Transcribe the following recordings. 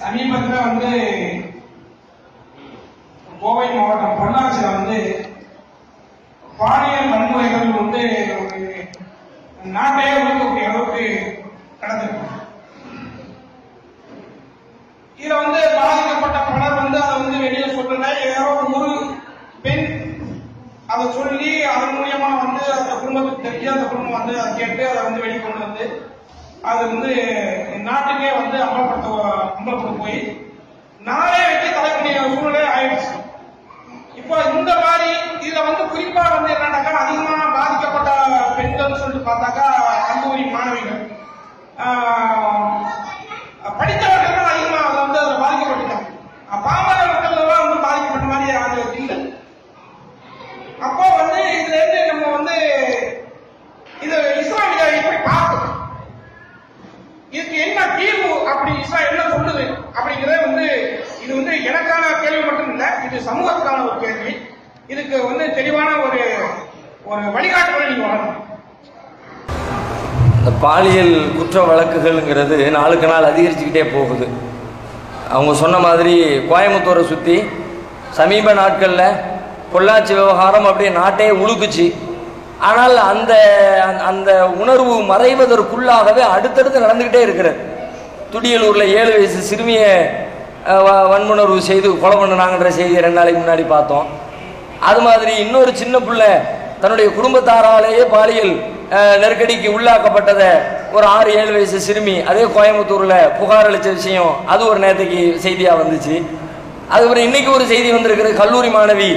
சமீபத்தில் வந்து கோவை மாவட்டம் பொள்ளாச்சியில் வந்து பாலியல் வன்முறைகள் வந்து ஒரு நாட்டையே உருக்கக்கூடிய அளவுக்கு நடந்திருக்கு. இதுல வந்து பாதிக்கப்பட்ட பலர் வந்து அதை வந்து வெளியே சொல்லல யாரோ ஒரு பெண் அதை சொல்லி அதன் மூலியமா வந்து அந்த குடும்பத்துக்கு தெரிஞ்சு அந்த குடும்பம் வந்து அதை கேட்டு அதை வந்து வெளிக்கொண்டு வந்து அது வந்து நாட்டுக்கே வந்து அமலப்படுத்த அமல்படுத்த போய் நாளே வைக்க தலைவனுடைய சூழ்நிலை ஆயிடுச்சு இப்போ இந்த மாதிரி இதுல வந்து குறிப்பா வந்து என்னன்னாக்கா அதிகமா பாதிக்கப்பட்ட பெண்கள் சொல்லிட்டு பார்த்தாக்கா கல்லூரி மாணவிகள் ஆஹ், படித்தவர்கள் தான் அதிகமா அதுல வந்து அதுல பாதிக்கப்பட்டுட்டாங்க பாமர மக்கள் எல்லாம் வந்து பாதிக்கப்பட்ட மாதிரி அது இல்லை அப்போ வந்து இதுல இருந்து நம்ம வந்து இது இஸ்லாம் இதை எப்படி பார்க்கணும் இதுக்கு என்ன தீர்வு அப்படி இஸ்லாம் என்ன சொல்லுது அப்படிங்கறது வந்து இது வந்து எனக்கான கேள்வி மட்டும் இல்ல இது சமூகத்துக்கான ஒரு கேள்வி இதுக்கு வந்து தெளிவான ஒரு ஒரு வழிகாட்டுதலை நீங்க வரணும் இந்த பாலியல் குற்ற வழக்குகள்ங்கிறது நாளுக்கு நாள் அதிகரிச்சுக்கிட்டே போகுது. அவங்க சொன்ன மாதிரி கோயம்புத்தூரை சுற்றி சமீப நாட்களில் பொள்ளாச்சி விவகாரம் அப்படியே நாட்டே உழுக்குச்சு ஆனால் அந்த அந்த உணர்வு மறைவதற்குள்ளாகவே அடுத்தடுத்து நடந்துக்கிட்டே இருக்கிறது. துடியலூரில் ஏழு வயசு சிறுமியை வ- வன்முணர்வு செய்து கொலை பண்ணினாங்கன்ற செய்தி ரெண்டு நாளைக்கு முன்னாடி பார்த்தோம். அது மாதிரி இன்னொரு சின்ன பிள்ளை தன்னுடைய குடும்பத்தாராலேயே பாலியல் நெருக்கடிக்கு உள்ளாக்கப்பட்டதை ஒரு ஆறு ஏழு வயசு சிறுமி அதே கோயம்புத்தூரில் புகார் அளித்த விஷயம் அது ஒரு நேரத்துக்கு செய்தியாக வந்துச்சு. அதுக்கப்புறம் இன்றைக்கி ஒரு செய்தி வந்திருக்கிறது கல்லூரி மாணவி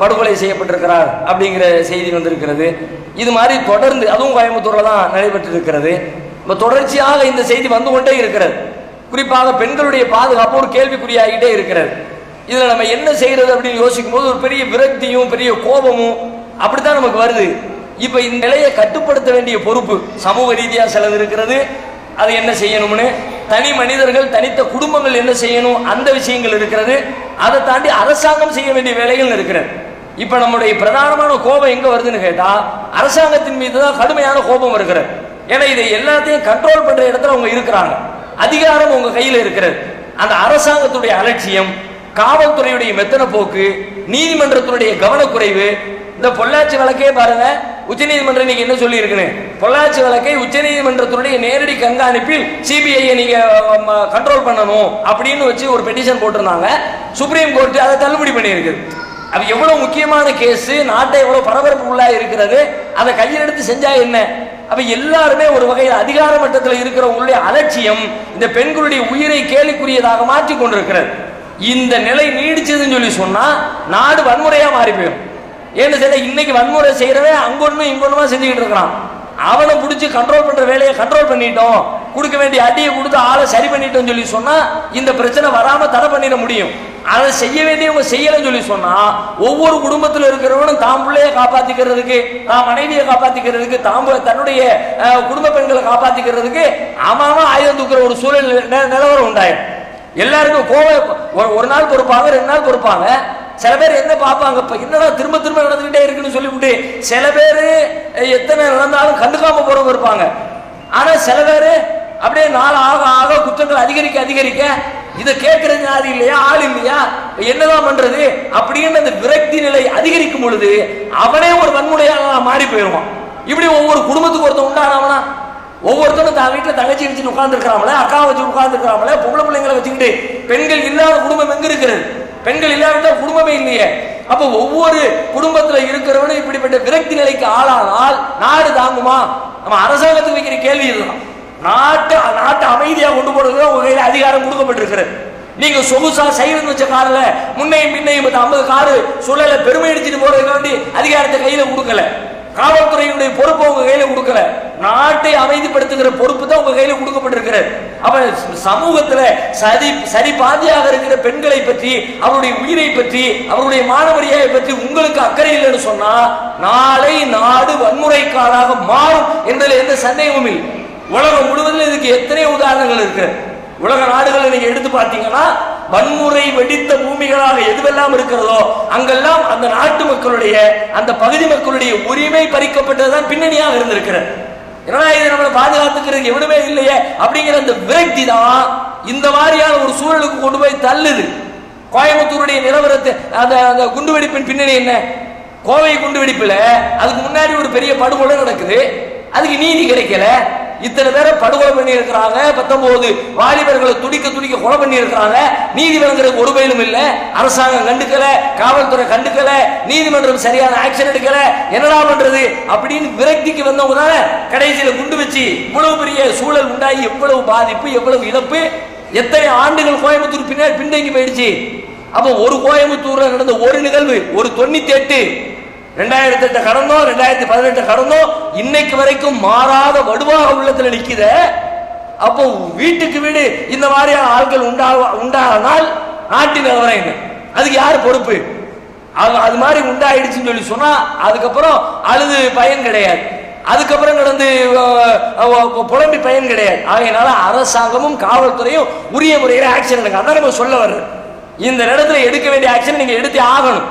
படுகொலை செய்யப்பட்டிருக்கிறார் அப்படிங்கிற செய்தி வந்திருக்கிறது. இது மாதிரி தொடர்ந்து அதுவும் கோயம்புத்தூரில் தான் நடைபெற்று இருக்கிறது இப்போ தொடர்ச்சியாக இந்த செய்தி வந்து கொண்டே இருக்கிறது. குறிப்பாக பெண்களுடைய பாதுகாப்பு ஒரு கேள்விக்குறியாகிட்டே இருக்கிறது. இதில் நம்ம என்ன செய்யறது அப்படின்னு யோசிக்கும் போது ஒரு பெரிய விரக்தியும் பெரிய கோபமும் அப்படித்தான் நமக்கு வருது. இப்போ இந்த நிலையை கட்டுப்படுத்த வேண்டிய பொறுப்பு சமூக ரீதியாக சிலது இருக்கிறது. அது என்ன செய்யணும்னு? தனி மனிதர்கள் தனித்த குடும்பங்கள் என்ன செய்யணும்? அந்த விஷயங்கள் இருக்கிறது. அதை தாண்டி அரசாங்கம் செய்ய வேண்டிய வேலைகள் இருக்கிறது. இப்ப நம்முடைய பிரதானமான கோபம் எங்க வருதுன்னு கேட்டா அரசாங்கத்தின் மீது தான் கடுமையான கோபம் இருக்கிறது ஏன்னா இதை எல்லாத்தையும் கண்ட்ரோல் பண்ற இடத்துல அவங்க இருக்கிறாங்க. அதிகாரம் உங்க கையில் இருக்கிறது. அந்த அரசாங்கத்துடைய அலட்சியம் காவல்துறையுடைய மெத்தன போக்கு நீதிமன்றத்தினுடைய கவனக்குறைவு இந்த பொள்ளாச்சி வழக்கே பாருங்க உச்சநீதிமன்றம் இன்னைக்கு என்ன சொல்லி இருக்குன்னு பொள்ளாச்சி வழக்கை உச்சநீதிமன்றத்தினுடைய நேரடி கண்காணிப்பில் சிபிஐ நீங்க கண்ட்ரோல் பண்ணணும் அப்படின்னு வச்சு ஒரு பெட்டிஷன் போட்டிருந்தாங்க. சுப்ரீம் கோர்ட் அதை தள்ளுபடி பண்ணியிருக்குது அது எவ்வளவு முக்கியமான கேஸ் நாட்டை எவ்வளவு பரபரப்பு உள்ளா இருக்கிறது அதை கையில் எடுத்து செஞ்சா என்ன? அப்ப எல்லாருமே ஒரு வகையில் அதிகார மட்டத்தில் இருக்கிறவங்களுடைய அலட்சியம் இந்த பெண்களுடைய உயிரை கேலிக்குரியதாக மாற்றி கொண்டிருக்கிறது. இந்த நிலை நீடிச்சதுன்னு சொல்லி சொன்னா நாடு வன்முறையா மாறி போயிடும். ஏன்னு செய்ய இன்னைக்கு வன்முறை செய்யறவன் அங்கொன்னும் இங்கொன்னுமா செஞ்சுக்கிட்டு இருக்கிறான். அவனை பிடிச்சி கண்ட்ரோல் பண்ற வேலையை கண்ட்ரோல் பண்ணிட்டோம். கொடுக்க வேண்டிய அடியை கொடுத்து ஆளை சரி பண்ணிட்டோம்னு சொல்லி சொன்னா இந்த பிரச்சனை வராம தடை பண்ணிட முடியும். அதை செய்ய வேண்டியவங்க செய்யலன்னு சொல்லி சொன்னா ஒவ்வொரு குடும்பத்தில் இருக்கிறவனும் தாம் பிள்ளைய காப்பாத்திக்கிறதுக்கு தான் மனைவியை காப்பாத்திக்கிறதுக்கு தாம் தன்னுடைய குடும்ப பெண்களை காப்பாத்திக்கிறதுக்கு அவன் ஆயுதம் தூக்குற ஒரு சூழல் நிலவரம் உண்டாயிரும் எல்லாருக்கும் கோவம் ஒரு நாள் பொறுப்பாங்க ரெண்டு நாள் பொறுப்பாங்க. சில பேர் என்ன பார்ப்பாங்க இப்போ என்னடா திரும்ப திரும்ப நடந்துகிட்டே இருக்குன்னு சொல்லிவிட்டு சில பேர் எத்தனை நடந்தாலும் கண்டுக்காம போறவங்க இருப்பாங்க. ஆனால் சில பேர் அப்படியே நாள் ஆக ஆக குற்றங்கள் அதிகரிக்க அதிகரிக்க இதை கேட்கறது யாரு இல்லையா ஆள் இல்லையா என்னதான் பண்றது? அப்படின்னு அந்த விரக்தி நிலை அதிகரிக்கும் பொழுது அவனே ஒரு வன்முறையாக மாறி போயிடுவான். இப்படி ஒவ்வொரு குடும்பத்துக்கு ஒருத்தன் உண்டானவனா ஒவ்வொருத்தரும் தான் வீட்டில் தங்கச்சி வச்சுட்டு உட்கார்ந்துருக்காமல அக்கா வச்சு உட்கார்ந்துருக்காமல பொம்பளை பிள்ளைங்களை வச்சுக்கிட்டு பெண்கள் இல்லாத குடும்பம் எங்க இருக்கிறது பெண்கள் இல்லாவிட்டால் குடும்பமே இல்லையே. அப்ப ஒவ்வொரு குடும்பத்துல இருக்கிறவனும் இப்படிப்பட்ட விரக்தி நிலைக்கு ஆளானால் நாடு தாங்குமா? நம்ம அரசாங்கத்துக்கு வைக்கிற கேள்வி இதுதான். நாட்டு நாட்டை அமைதியா கொண்டு போறது உங்க கையில் அதிகாரம் கொடுக்கப்பட்டிருக்கிறது. நீங்க சொகுசா சைலன் வச்ச காரில் முன்னையும் பின்னையும் ஐம்பது காரு சுழல பெருமை அடிச்சுட்டு போறதுக்கு வேண்டி அதிகாரத்தை கையில கொடுக்கல. காவல்துறையினுடைய பொறுப்பு உங்க கையில கொடுக்கல. நாட்டை அமைதிப்படுத்துகிற பொறுப்பு தான் உங்க கையில கொடுக்கப்பட்டிருக்கிறது. அவன் சமூகத்துல சரி சரி பாதியாக இருக்கிற பெண்களை பற்றி அவருடைய உயிரை பற்றி அவருடைய மாணவரியை பற்றி உங்களுக்கு அக்கறை இல்லைன்னு சொன்னா நாளை நாடு வன்முறைக்காராக மாறும் என்பதில் எந்த சந்தேகமும் இல்லை. உலகம் முழுவதும் இதுக்கு எத்தனை உதாரணங்கள் இருக்கு. உலக நாடுகள் நீங்க எடுத்து பார்த்தீங்கன்னா வன்முறை வெடித்த பூமிகளாக எதுவெல்லாம் இருக்கிறதோ அங்கெல்லாம் அந்த நாட்டு மக்களுடைய அந்த பகுதி மக்களுடைய உரிமை பறிக்கப்பட்டதுதான் பின்னணியாக இருந்திருக்கிறது. ஏன்னா இது நம்மளை பாதுகாத்துக்கிறதுக்கு எவனுமே இல்லையே அப்படிங்கிற அந்த விரக்தி தான் இந்த மாதிரியான ஒரு சூழலுக்கு கொண்டு போய் தள்ளுது. கோயம்புத்தூருடைய நிலவரத்தை அந்த அந்த குண்டுவெடிப்பின் பின்னணி என்ன? கோவை குண்டுவெடிப்புல அதுக்கு முன்னாடி ஒரு பெரிய படுகொலை நடக்குது. அதுக்கு நீதி கிடைக்கல. இத்தனை பேரை படுகொலை பண்ணி இருக்கிறாங்க பத்தொன்பது வாலிபர்களை துடிக்க துடிக்க கொலை பண்ணி இருக்கிறாங்க நீதி ஒரு பயிலும் இல்லை. அரசாங்கம் கண்டுக்கல காவல்துறை கண்டுக்கல நீதிமன்றம் சரியான ஆக்ஷன் எடுக்கல. என்னடா பண்றது? அப்படின்னு விரக்திக்கு வந்தவங்க தானே கடைசியில குண்டு வச்சு இவ்வளவு பெரிய சூழல் உண்டாகி எவ்வளவு பாதிப்பு எவ்வளவு இழப்பு? எத்தனை ஆண்டுகள் கோயம்புத்தூர் பின்னாடி பின்தங்கி போயிடுச்சு? அப்போ ஒரு கோயம்புத்தூர்ல நடந்த ஒரு நிகழ்வு ஒரு தொண்ணூத்தி எட்டு ரெண்டாயிரத்தி எட்டு கடந்தோம் ரெண்டாயிரத்தி பதினெட்டு கடந்தோம் இன்னைக்கு வரைக்கும் மாறாத வடுவாக உள்ளத்துல நிக்குத. அப்போ வீட்டுக்கு வீடு இந்த மாதிரியான ஆட்கள் உண்டாக உண்டானால் நாட்டின் நிலவரம் என்ன? அதுக்கு யார் பொறுப்பு? அது அது மாதிரி உண்டாயிடுச்சுன்னு சொல்லி சொன்னா அதுக்கப்புறம் அழுது பயன் கிடையாது. அதுக்கப்புறம் நடந்து புலம்பி பயன் கிடையாது. ஆகையினால அரசாங்கமும் காவல்துறையும் உரிய முறையில் ஆக்ஷன் எடுக்க அதான் நம்ம சொல்ல வர்றது. இந்த நேரத்தில் எடுக்க வேண்டிய ஆக்ஷன் நீங்க எடுத்தே ஆகணும்.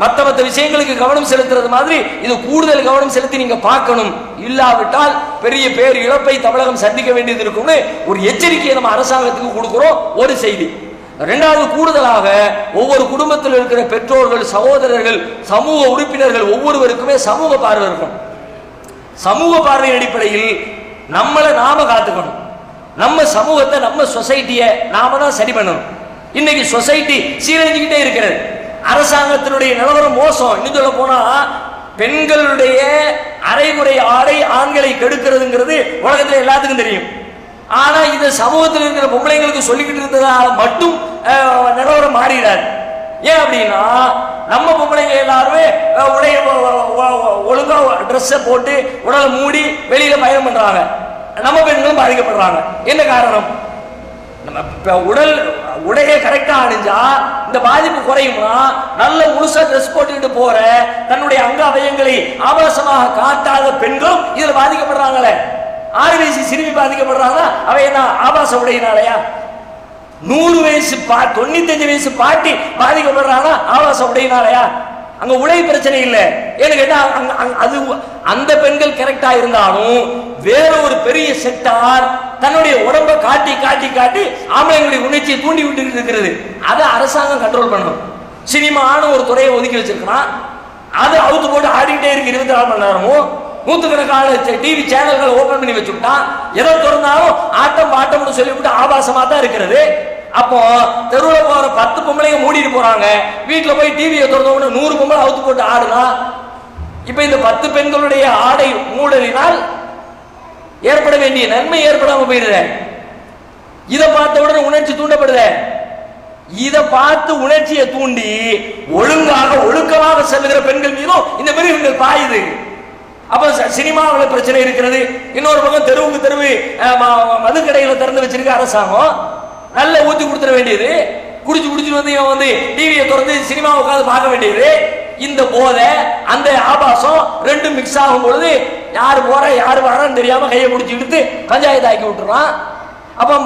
மற்ற மற்ற விஷயங்களுக்கு கவனம் செலுத்துறது மாதிரி இது கூடுதல் கவனம் செலுத்தி நீங்க பார்க்கணும். இல்லாவிட்டால் பெரிய பேர் இழப்பை தமிழகம் சந்திக்க வேண்டியது இருக்கும்னு ஒரு எச்சரிக்கையை நம்ம அரசாங்கத்துக்கு கொடுக்கிறோம். ஒரு செய்தி. ரெண்டாவது கூடுதலாக ஒவ்வொரு குடும்பத்தில் இருக்கிற பெற்றோர்கள் சகோதரர்கள் சமூக உறுப்பினர்கள் ஒவ்வொருவருக்குமே சமூக பார்வை இருக்கும் சமூக பார்வையின் அடிப்படையில் நம்மளை நாம காத்துக்கணும். நம்ம சமூகத்தை நம்ம சொசைட்டியை நாம தான் சரி பண்ணணும். இன்னைக்கு சொசைட்டி சீரழிஞ்சுக்கிட்டே இருக்கிறது. அரசாங்கத்தினுடைய நிலவரம் மோசம். இன்னும் சொல்ல போனா பெண்களுடைய அரைகுறை ஆடை ஆண்களை கெடுக்கிறதுங்கிறது உலகத்தில் எல்லாத்துக்கும் தெரியும். ஆனா இது சமூகத்தில் இருக்கிற பொம்பளைங்களுக்கு சொல்லிக்கிட்டு இருந்ததால மட்டும் நிலவரம் மாறிடாது. ஏன் அப்படின்னா நம்ம பொம்பளைங்க எல்லாருமே உடைய ஒழுங்கா ட்ரெஸ்ஸை போட்டு உடலை மூடி வெளியில பயணம் பண்றாங்க. நம்ம பெண்களும் பாதிக்கப்படுறாங்க. என்ன காரணம்? நம்ம உடல் உடைய கரெக்டா அணிஞ்சா இந்த பாதிப்பு குறையும்னா நல்ல முழுசா ட்ரெஸ் போட்டுக்கிட்டு போற தன்னுடைய அங்க அவயங்களை ஆபாசமாக காட்டாத பெண்களும் இதுல பாதிக்கப்படுறாங்களே. ஆறு வயசு சிறுமி பாதிக்கப்படுறாங்களா? அவை என்ன ஆபாச உடையினாலயா? நூறு வயசு பா தொண்ணூத்தஞ்சு வயசு பாட்டி பாதிக்கப்படுறாங்களா? ஆபாச உடையினாலயா? அங்க உழை பிரச்சனை இல்லை. ஏன்னு கேட்டா அது அந்த பெண்கள் கரெக்டா இருந்தாலும் வேற ஒரு பெரிய செக்டார் தன்னுடைய உடம்ப காட்டி காட்டி காட்டி ஆம்பளைங்களுடைய உணர்ச்சியை தூண்டி விட்டு இருக்கிறது. அதை அரசாங்கம் கண்ட்ரோல் பண்ணணும். சினிமான்னு ஒரு துறையை ஒதுக்கி வச்சிருக்கிறான். அது அவுத்து போட்டு ஆடிக்கிட்டே இருக்கு இருபத்தி நாலு மணி நேரமும். நூத்துக்கணக்கான டிவி சேனல்களை ஓபன் பண்ணி வச்சுட்டான் எதை திறந்தாலும் ஆட்டம் பாட்டம்னு சொல்லிவிட்டு ஆபாசமா தான் இருக்கிறது. அப்போ தெருவில் போற பத்து பொம்பளைங்க மூடிட்டு போறாங்க. வீட்டில் போய் டிவியை திறந்தவொடனே நூறு பொம்பளை அவுத்து போட்டு ஆடுனா இப்ப இந்த பத்து பெண்களுடைய ஆடை மூடலினால் ஏற்பட வேண்டிய நன்மை ஏற்படாம போயிடுற. இதை பார்த்த உடனே உணர்ச்சி தூண்டப்படுற. இதை பார்த்து உணர்ச்சியை தூண்டி ஒழுங்காக ஒழுக்கமாக செல்லுகிற பெண்கள் மீதும் இந்த மிருகங்கள் பாயுது. அப்ப சினிமாவில் பிரச்சனை இருக்கிறது. இன்னொரு பக்கம் தெருவுக்கு தெருவு அஹ், திறந்து வச்சிருக்க அரசாங்கம் நல்ல ஊத்தி கொடுத்துட வேண்டியது. குடிச்சு குடிச்சு வந்து இவன் வந்து டிவியை திறந்து சினிமா உட்காந்து பார்க்க வேண்டியது. இந்த போதை அந்த ஆபாசம் ரெண்டும் மிக்ஸ் ஆகும் பொழுது யார் போற யார் வரான்னு தெரியாம கையை முடிச்சு எடுத்து பஞ்சாயத்து ஆக்கி விட்டுறான். அப்ப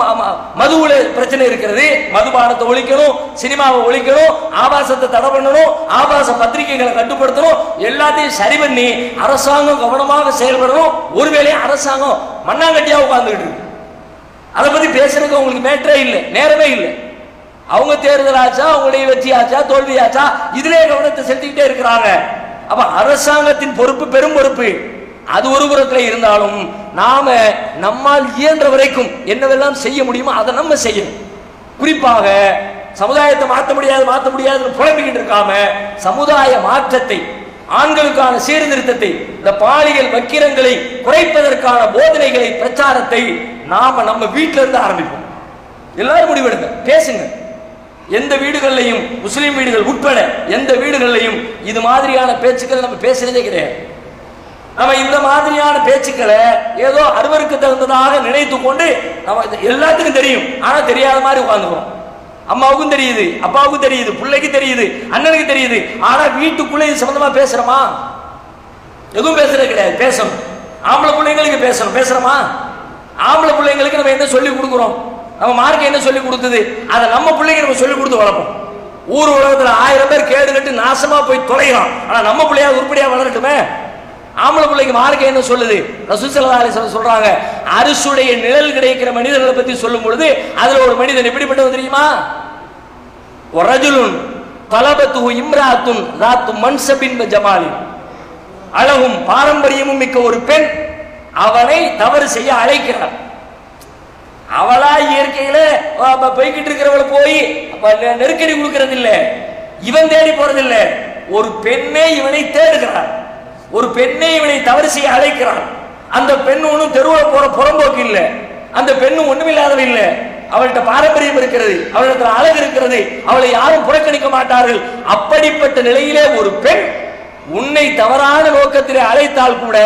மதுவுல பிரச்சனை இருக்கிறது. மதுபானத்தை ஒழிக்கணும் சினிமாவை ஒழிக்கணும் ஆபாசத்தை தடை பண்ணணும் ஆபாச பத்திரிகைகளை கட்டுப்படுத்தணும். எல்லாத்தையும் சரி பண்ணி அரசாங்கம் கவனமாக செயல்படணும். ஒருவேளை அரசாங்கம் மண்ணாங்கட்டியா உட்கார்ந்துகிட்டு இருக்கு. அதை பத்தி பேசுறதுக்கு அவங்களுக்கு மேட்டரே இல்லை நேரமே இல்லை. அவங்க தேர்தல் ஆச்சா அவங்களுடைய வெற்றி ஆச்சா தோல்வி ஆச்சா இதிலே கவனத்தை செலுத்திக்கிட்டே இருக்கிறாங்க. அப்ப அரசாங்கத்தின் பொறுப்பு பெரும் பொறுப்பு. அது ஒரு புறத்துல இருந்தாலும் நாம நம்மால் இயன்ற வரைக்கும் என்னவெல்லாம் செய்ய முடியுமோ அதை நம்ம செய்யணும். குறிப்பாக சமுதாயத்தை மாற்ற முடியாது மாற்ற முடியாதுன்னு புலம்பிக்கிட்டு இருக்காம சமுதாய மாற்றத்தை ஆண்களுக்கான சீர்திருத்தத்தை இந்த பாலியல் வக்கிரங்களை குறைப்பதற்கான போதனைகளை பிரச்சாரத்தை நாம நம்ம வீட்டில இருந்து ஆரம்பிப்போம். எல்லாரும் முடிவெடுங்க. பேசுங்க. எந்த வீடுகள்லையும் முஸ்லீம் வீடுகள் உட்பட எந்த வீடுகள்லையும் இது மாதிரியான பேச்சுக்கள் நம்ம பேசுறதே கிடையாது. நம்ம இந்த மாதிரியான பேச்சுக்களை ஏதோ அறுவருக்கு தகுந்ததாக நினைத்து கொண்டு நம்ம எல்லாத்துக்கும் தெரியும். ஆனா தெரியாத மாதிரி உட்காந்துக்கிறோம். அம்மாவுக்கும் தெரியுது அப்பாவுக்கும் தெரியுது பிள்ளைக்கு தெரியுது அண்ணனுக்கு தெரியுது. ஆனா வீட்டுக்குள்ளே இது சம்பந்தமா பேசுறோமா? எதுவும் பேசுறது கிடையாது. பேசணும். ஆம்பளை பிள்ளைங்களுக்கு பேசணும். பேசுறோமா? ஆம்பளை பிள்ளைங்களுக்கு நம்ம என்ன சொல்லி கொடுக்குறோம்? நம்ம மார்க்கை என்ன சொல்லி கொடுத்தது? அதை நம்ம பிள்ளைங்க நம்ம சொல்லி கொடுத்து வளர்ப்போம். ஊர் உலகத்தில் ஆயிரம் பேர் கேடு கட்டு நாசமா போய் தொலைகிறோம். ஆனால் நம்ம பிள்ளையா உருப்படியா வளரட்டுமே? ஆம்பளை பிள்ளைக்கு மார்க்கை என்ன சொல்லுது? ரசூசல்லா அலிஸ்லாம் சொல்றாங்க அரிசுடைய நிழல் கிடைக்கிற மனிதர்களை பத்தி சொல்லும் பொழுது அதுல ஒரு மனிதன் எப்படிப்பட்டவன் தெரியுமா? ரஜுலுன் தலபத்து இம்ராத்துன் ராத்து மன்சபின் ஜமாலின். அழகும் பாரம்பரியமும் மிக்க ஒரு பெண் அவளை தவறு செய்ய அழைக்கிறார் அவளா இயற்கையில போய்கிட்டு இருக்கிறவள போய் நெ- நெருக்கடி கொடுக்கறது இல்ல இவன் தேடி போறது இல்ல ஒரு பெண்ணே இவனை தேடுகிறார் ஒரு பெண்ணே இவனை தவறு செய்ய அழைக்கிறார் அந்த பெண் ஒன்றும் தெருவில் போற புறம்போக்கு இல்ல. அந்த பெண்ணும் ஒண்ணுமில்லாதவ இல்ல. அவள்கிட்ட பாரம்பரியம் இருக்கிறது அவளிடத்துல அழகு இருக்கிறது அவளை யாரும் புறக்கணிக்க மாட்டார்கள். அப்படிப்பட்ட நிலையிலே ஒரு பெண் உன்னை தவறான நோக்கத்திலே அழைத்தால் கூட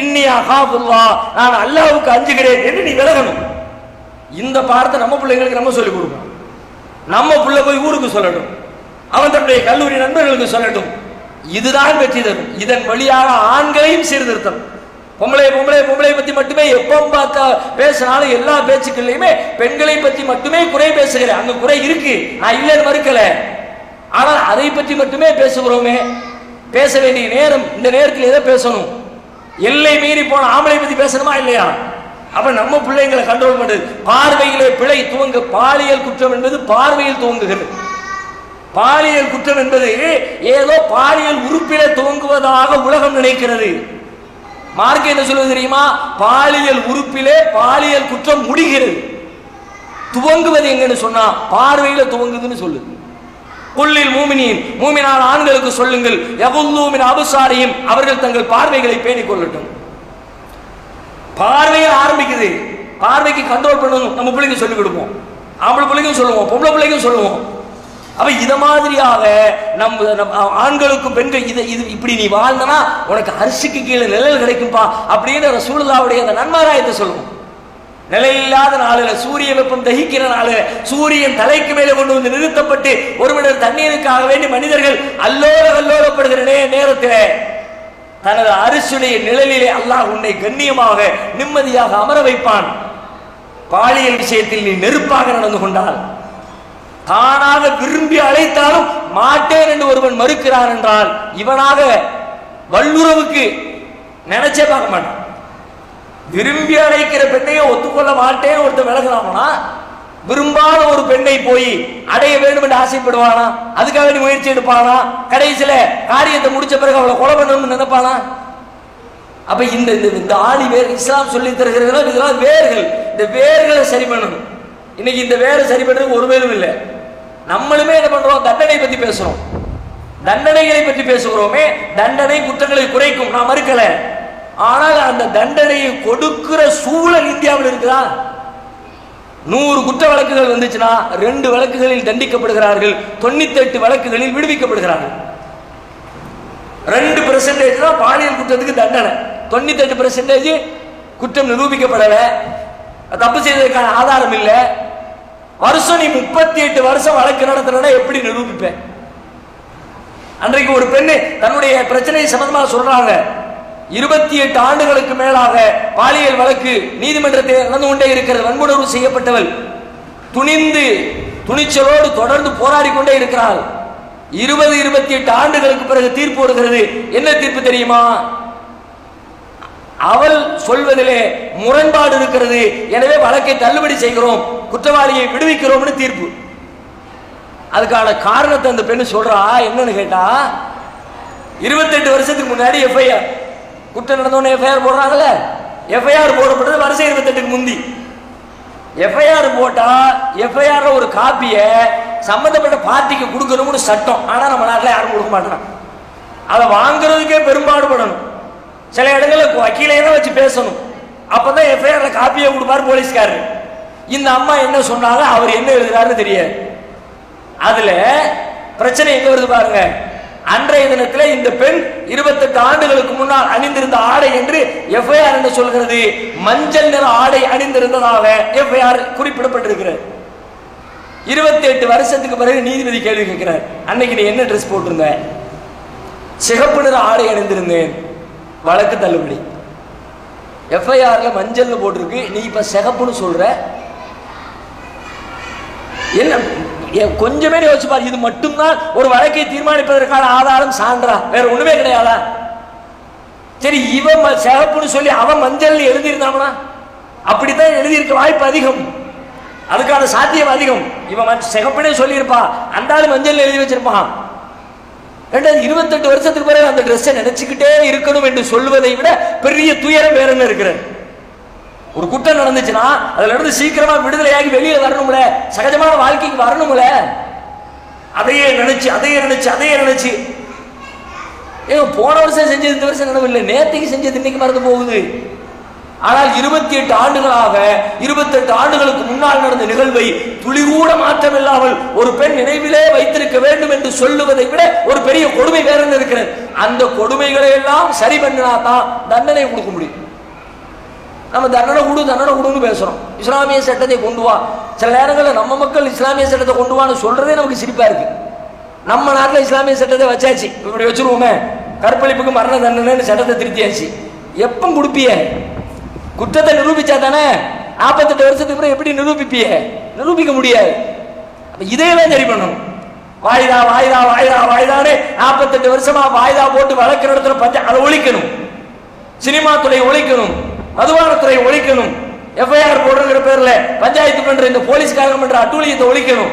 இன்னியா அகாபுல்லா நான் அல்லாவுக்கு அஞ்சுகிறேன் என்று நீ விலகணும். இந்த பாடத்தை நம்ம பிள்ளைங்களுக்கு நம்ம சொல்லிக் கொடுக்கணும். நம்ம புள்ள போய் ஊருக்கு சொல்லட்டும். அவன் தன்னுடைய கல்லூரி நண்பர்களுக்கு சொல்லட்டும். இதுதான் வெற்றி தரும். இதன் வழியாக ஆண்களையும் சீர்திருத்தம் பொம்பளை பொம்பளை பொம்பளை பத்தி மட்டுமே எப்போ பார்த்தா பேசினாலும் எல்லா பேச்சுக்கள்லையுமே பெண்களை பத்தி மட்டுமே குறை பேசுகிறேன். அங்க குறை இருக்கு. நான் இல்லைன்னு மறுக்கல. ஆனால் அதை பற்றி மட்டுமே பேசுகிறோமே. பேச வேண்டிய நேரம் இந்த நேரத்தில் எதை பேசணும்? எல்லை மீறி போன ஆம்பளை பத்தி பேசணுமா இல்லையா? அப்ப நம்ம பிள்ளைங்களை கண்ட்ரோல் பண்றது பார்வையிலே பிழை துவங்க பாலியல் குற்றம் என்பது பார்வையில் துவங்குகிறது. பாலியல் குற்றம் என்பது ஏதோ பாலியல் உறுப்பிலே துவங்குவதாக உலகம் நினைக்கிறது. மார்க்க என்ன சொல்வது தெரியுமா? பாலியல் உறுப்பிலே பாலியல் குற்றம் முடிகிறது. துவங்குவது எங்கன்னு சொன்னா பார்வையில துவங்குதுன்னு சொல்லுது. குள்ளில் மூமினின் மூமினால் ஆண்களுக்கு சொல்லுங்கள். எகுல்லூமின் அபுசாரியும் அவர்கள் தங்கள் பார்வைகளை பேணிக் கொள்ளட்டும். பார்வையை ஆரம்பிக்குது. பார்வைக்கு கண்ட்ரோல் பண்ணணும். நம்ம பிள்ளைங்க சொல்லிக் கொடுப்போம். ஆம்பளை பிள்ளைக்கும் சொல்லுவோம். பொம்பளை பிள்ளைக்கும் சொல்லுவோம். அப்ப இத மாதிரியாக நம்ம ஆண்களுக்கும் பெண்கள் இதை இது இப்படி நீ வாழ்ந்தனா உனக்கு அரிசிக்கு கீழே நிழல் கிடைக்கும்பா அப்படின்னு சூழலாவுடைய அந்த நன்மாராயத்தை சொல்லுவோம். நிலையில்லாத நாளில் சூரிய வெப்பம் தகிக்கிற நாளில் சூரியன் தலைக்கு மேலே கொண்டு வந்து நிறுத்தப்பட்டு ஒருவனர் தண்ணீருக்காக வேண்டி மனிதர்கள் அல்லோல அல்லோலப்படுகிற நேரத்தில் தனது அரிசுடைய நிழலிலே அல்லாஹ் உன்னை கண்ணியமாக நிம்மதியாக அமர வைப்பான். பாலியல் விஷயத்தில் நீ நெருப்பாக நடந்து கொண்டால் தானாக விரும்பி அழைத்தாலும் மாட்டேன் என்று ஒருவன் மறுக்கிறான் என்றால் இவனாக வல்லுறவுக்கு நினைச்சே பார்க்க மாட்டான். விரும்பி அழைக்கிற பெண்ணையே ஒத்துக்கொள்ள மாட்டேன் ஒருத்தன் விலகலாமா விரும்பாத ஒரு பெண்ணை போய் அடைய வேண்டும் என்று ஆசைப்படுவானா? அதுக்காக வேண்டி முயற்சி எடுப்பானா? கடைசியில காரியத்தை முடிச்ச பிறகு அவளை கொலை பண்ணணும்னு நினைப்பானா? அப்ப இந்த இந்த ஆணி வேர் இஸ்லாம் சொல்லி தருகிறதோ இதெல்லாம் வேர்கள். இந்த வேர்களை சரி பண்ணணும். இன்னைக்கு இந்த வேரை சரி பண்றதுக்கு ஒரு வேலும் இல்லை. நம்மளுமே என்ன பண்றோம்? தண்டனை பத்தி பேசுறோம். தண்டனைகளை பற்றி பேசுகிறோமே. தண்டனை குற்றங்களை குறைக்கும். நான் மறுக்கலை. ஆனால் அந்த தண்டனையை கொடுக்கிற சூழல் இந்தியாவில் இருக்குதா? நூறு குற்ற வழக்குகள் வந்துச்சுன்னா ரெண்டு வழக்குகளில் தண்டிக்கப்படுகிறார்கள் தொண்ணூத்தி எட்டு வழக்குகளில் விடுவிக்கப்படுகிறார்கள். ரெண்டு பெர்சன்டேஜ் தான் பாலியல் குற்றத்துக்கு தண்டனை. தொண்ணூத்தி எட்டு பெர்சன்டேஜ் குற்றம் நிரூபிக்கப்படலை. தப்பு செய்ததற்கான ஆதாரம் இல்லை. வருஷம் நீ முப்பத்தி எட்டு வருஷம் வழக்கு நடத்தினா எப்படி நிரூபிப்பேன்? அன்றைக்கு ஒரு பெண்ணு தன்னுடைய பிரச்சனை சம்பந்தமாக சொல்றாங்க. இருபத்தி எட்டு ஆண்டுகளுக்கு மேலாக பாலியல் வழக்கு நீதிமன்றத்தில் நடந்து கொண்டே இருக்கிறது. வன்புணர்வு செய்யப்பட்டவள் துணிந்து துணிச்சலோடு தொடர்ந்து போராடி கொண்டே இருக்கிறாள். இருபது இருபத்தி எட்டு ஆண்டுகளுக்கு பிறகு தீர்ப்பு வருகிறது. என்ன தீர்ப்பு தெரியுமா? அவள் சொல்வதிலே முரண்பாடு இருக்கிறது. எனவே வழக்கை தள்ளுபடி செய்கிறோம். குற்றவாளியை விடுவிக்கிறோம்னு தீர்ப்பு. அதுக்கான காரணத்தை அந்த பெண்ணு சொல்றா. என்னன்னு கேட்டா இருபத்தெட்டு வருஷத்துக்கு முன்னாடி எஃப்ஐஆர் குற்றம் நடந்தவொடனே எஃப்ஐஆர் போடுறாங்கல்ல? எஃப்ஐஆர் போடப்பட்டது வருஷம் இருபத்தெட்டுக்கு முந்தி. எஃப்ஐஆர் போட்டா எஃப்ஐஆர் ஒரு காப்பியை சம்பந்தப்பட்ட பார்ட்டிக்கு கொடுக்கணும்னு சட்டம். ஆனா நம்ம நாட்டில் யாரும் கொடுக்க மாட்டாங்க அதை வாங்குறதுக்கே பெரும்பாடுபடணும். சில இடங்களில் வக்கீலையே தான் வச்சு பேசணும். அப்பதான் எஃப்ஐஆர்ல காப்பியை கொடுப்பாரு போலீஸ்காரர். இந்த அம்மா என்ன சொன்னாங்க? அவர் என்ன எழுதுறாருன்னு தெரியாது. அதுல பிரச்சனை எங்க வருது பாருங்க. அன்றைய தினத்தில் இந்த பெண் இருபத்தெட்டு ஆண்டுகளுக்கு முன்னால் அணிந்திருந்த ஆடை என்று எஃப்ஐஆர் என்று சொல்கிறது. மஞ்சள் நிற ஆடை அணிந்திருந்ததாக எஃப்ஐஆர் குறிப்பிடப்பட்டிருக்கிறது. இருபத்தி எட்டு வருஷத்துக்கு பிறகு நீதிபதி கேள்வி கேட்கிறார். அன்னைக்கு நீ என்ன ட்ரெஸ் போட்டிருந்த? சிகப்பு நிற ஆடை அணிந்திருந்தேன். வழக்கு தள்ளுபடி. எஃப்ஐஆர்ல மஞ்சள்னு போட்டிருக்கு. நீ இப்ப சிகப்புன்னு சொல்ற? என்ன? கொஞ்சமே யோசிப்பார் இது மட்டும்தான் ஒரு வழக்கை தீர்மானிப்பதற்கான ஆதாரம் சான்றா? வேற ஒண்ணுமே கிடையாதா? சரி இவன் ம- சிகப்புன்னு சொல்லி அவன் மஞ்சள் எழுதியிருந்தானா? அப்படித்தான் எழுதியிருக்க வாய்ப்பு அதிகம். அதுக்கான சாத்தியம் அதிகம். இவன் மஞ்ச- சிகப்புனே சொல்லியிருப்பா. அந்த ஆள் மஞ்சள் எழுதி வச்சிருப்பான். ரெண்டாவது இருபத்தெட்டு வருஷத்துக்கு பிறகு அந்த ட்ரெஸ்ஸை நினைச்சுக்கிட்டே இருக்கணும் என்று சொல்வதை விட பெரிய துயரம் வேற என்ன இருக்கிறது? ஒரு குற்றம் நடந்துச்சுன்னா அதுல இருந்து சீக்கிரமா விடுதலையாகி வெளியில வரணும்ல. சகஜமான வாழ்க்கைக்கு வரணும்ல. அதையே நினைச்சு அதையே நினைச்சு அதையே நினைச்சு. ஏ போன வருஷம் செஞ்சது இந்த வருஷம் நினைவில்லை நேற்றுக்கு செஞ்சது இன்னைக்கு மறந்து போகுது. ஆனால் இருபத்தி எட்டு ஆண்டுகளாக இருபத்தெட்டு ஆண்டுகளுக்கு முன்னால் நடந்த நிகழ்வை துளிகூட மாற்றமில்லாமல் ஒரு பெண் நினைவிலே வைத்திருக்க வேண்டும் என்று சொல்லுவதை விட ஒரு பெரிய கொடுமை வேற இருக்கிறது? அந்த கொடுமைகளை எல்லாம் சரி பண்ணினா தான் தண்டனை கொடுக்க முடியும். நம்ம தண்டனை கொடு தண்டனை கொடுன்னு பேசுகிறோம் இஸ்லாமிய சட்டத்தை கொண்டு வா. சில நேரங்களில் நம்ம மக்கள் இஸ்லாமிய சட்டத்தை கொண்டு வான்னு சொல்கிறதே நமக்கு சிரிப்பாக இருக்கு. நம்ம நாட்டில் இஸ்லாமிய சட்டத்தை வச்சாச்சு. இப்படி வச்சிருவோமே. கற்பழிப்புக்கு மரண தண்டனைன்னு சட்டத்தை திருத்தியாச்சு. எப்போ கொடுப்பிய? குற்றத்தை நிரூபிச்சா தானே? நாற்பத்தெட்டு வருஷத்துக்கு அப்புறம் எப்படி நிரூபிப்பிய? நிரூபிக்க முடியாது. அப்போ இதையெல்லாம் சரி பண்ணணும். வாய்தா வாய்தா வாய்தா வாய்தான்னு நாற்பத்தெட்டு வருஷமா வாய்தா போட்டு வளர்க்குற இடத்துல பார்த்து அதை ஒழிக்கணும். சினிமா துறை ஒழிக்கணும். மதுபானத்துறை ஒழிக்கணும். எஃப்ஐஆர் போடுறங்கிற பேர்ல பஞ்சாயத்து பண்ற இந்த போலீஸ்காரங்க பண்ற அட்டூழியத்தை ஒழிக்கணும்.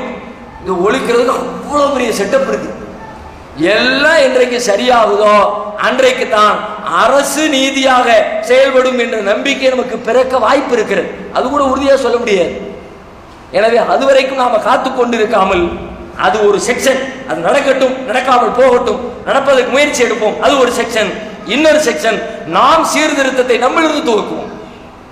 இது ஒழிக்கிறதுக்கு அவ்வளவு பெரிய செட்டப் இருக்கு. எல்லாம் இன்றைக்கு சரியாகுதோ? அன்றைக்கு தான் அரசு நீதியாக செயல்படும் என்ற நம்பிக்கை நமக்கு பிறக்க வாய்ப்பு இருக்கிறது. அது கூட உறுதியாக சொல்ல முடியாது. எனவே அதுவரைக்கும் நாம காத்து கொண்டிருக்காமல் அது ஒரு செக்ஷன் அது நடக்கட்டும் நடக்காமல் போகட்டும் நடப்பதற்கு முயற்சி எடுப்போம். அது ஒரு செக்ஷன் இன்னொரு செக்ஷன் நாம் சீர்திருத்தத்தை நம்மிலிருந்து துவக்குவோம்.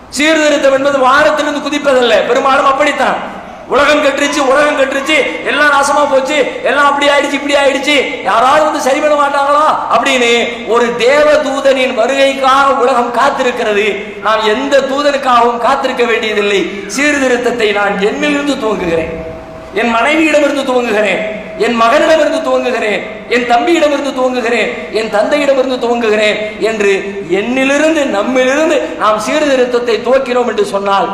சீர்திருத்தம் என்பது வாரத்திலிருந்து குதிப்பதல்ல. பெரும்பாலும் அப்படித்தான். உலகம் கட்டுருச்சு உலகம் கட்டுருச்சு எல்லாம் நாசமா போச்சு எல்லாம் அப்படி ஆயிடுச்சு இப்படி ஆயிடுச்சு. யாராவது வந்து சரி பண்ண மாட்டாங்களா? அப்படின்னு ஒரு தேவ தூதனின் வருகைக்காக உலகம் காத்திருக்கிறது. நாம் எந்த தூதனுக்காகவும் காத்திருக்க வேண்டியதில்லை. சீர்திருத்தத்தை நான் என்னிலிருந்து துவங்குகிறேன். என் மனைவியிடமிருந்து துவங்குகிறேன். என் மகனிடமிருந்து துவங்குகிறேன் என் தம்பியிடமிருந்து துவங்குகிறேன் என் தந்தையிடமிருந்து துவங்குகிறேன் என்று என்னிலிருந்து நம்மிலிருந்து நாம் சீர்திருத்தத்தை துவக்கினோம் என்று சொன்னால்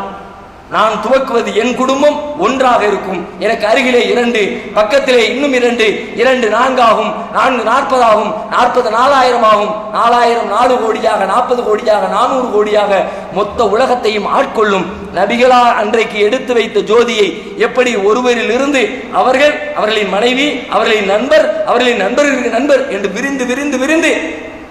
நான் துவக்குவது என் குடும்பம் ஒன்றாக இருக்கும். எனக்கு அருகிலே இரண்டு பக்கத்திலே இன்னும் இரண்டு இரண்டு நான்காகும் நான்கு நாற்பதாகும் நாற்பது நாலாயிரம் ஆகும் நாலாயிரம் நாலு கோடியாக நாற்பது கோடியாக நானூறு கோடியாக மொத்த உலகத்தையும் ஆட்கொள்ளும். நபிகளா அன்றைக்கு எடுத்து வைத்த ஜோதியை எப்படி ஒருவரில் இருந்து அவர்கள் அவர்களின் மனைவி அவர்களின் நண்பர் அவர்களின் நண்பர்களுக்கு நண்பர் என்று விரிந்து விரிந்து விரிந்து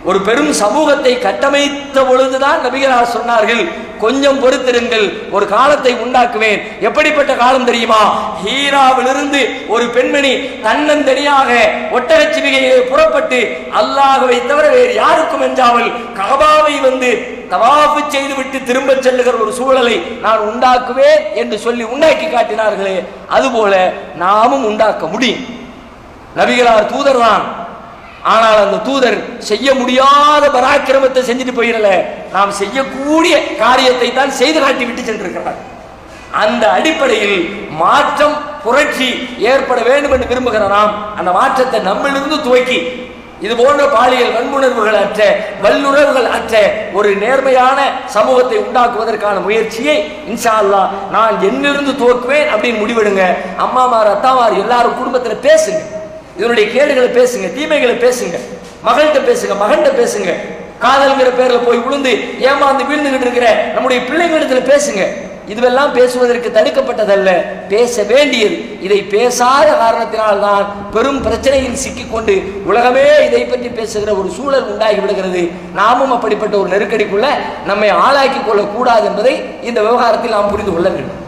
ஒரு பெரும் சமூகத்தை கட்டமைத்த பொழுதுதான் நபிகளார் சொன்னார்கள் கொஞ்சம் பொறுத்திருங்கள் ஒரு காலத்தை உண்டாக்குவேன். எப்படிப்பட்ட காலம் தெரியுமா? ஹீராவிலிருந்து ஒரு பெண்மணி தன்னந்தனியாக ஒட்டகச்சிவிகையிலே புறப்பட்டு அல்லாஹ்வை தவிர வேறு யாருக்கும் என்றாமல் கபாவை வந்து தவாஃபு செய்துவிட்டு திரும்ப செல்லுகிற ஒரு சூழலை நான் உண்டாக்குவேன் என்று சொல்லி உண்டாக்கி காட்டினார்களே அதுபோல நாமும் உண்டாக்க முடியும். நபிகளார் தூதர்தான் ஆனால் அந்த தூதர் செய்ய முடியாத பராக்கிரமத்தை செஞ்சுட்டு போயிடல. நாம் செய்யக்கூடிய காரியத்தை தான் செய்து காட்டி விட்டு சென்றிருக்கிறார். அந்த அடிப்படையில் மாற்றம் புரட்சி ஏற்பட வேண்டும் என்று விரும்புகிற நாம் அந்த மாற்றத்தை நம்மிலிருந்து துவக்கி இது போன்ற பாலியல் வன்புணர்வுகள் அற்ற வல்லுறவுகள் அற்ற ஒரு நேர்மையான சமூகத்தை உண்டாக்குவதற்கான முயற்சியை இன்ஷா அல்லாஹ் நான் என்னிருந்து துவக்குவேன் அப்படின்னு முடிவெடுங்க. அம்மாமார் அத்தாமார் எல்லாரும் குடும்பத்தில் பேசுங்க. இதனுடைய கேடுகளை பேசுங்க தீமைகளை பேசுங்க. மகள்கிட்ட பேசுங்க மகன்கிட்ட பேசுங்க. காதல்ங்கிற பேர்ல போய் விழுந்து ஏமாந்து வீழ்ந்துகிட்டு இருக்கிற நம்முடைய பிள்ளைங்களிடத்துல பேசுங்க. இதுவெல்லாம் பேசுவதற்கு தடுக்கப்பட்டதல்ல. பேச வேண்டியது. இதை பேசாத காரணத்தினால்தான் பெரும் பிரச்சனையில் சிக்கிக்கொண்டு உலகமே இதை பற்றி பேசுகிற ஒரு சூழல் உண்டாகி விடுகிறது. நாமும் அப்படிப்பட்ட ஒரு நெருக்கடிக்குள்ள நம்மை ஆளாக்கி கொள்ளக்கூடாது என்பதை இந்த விவகாரத்தில் நாம் புரிந்து கொள்ள வேண்டும்.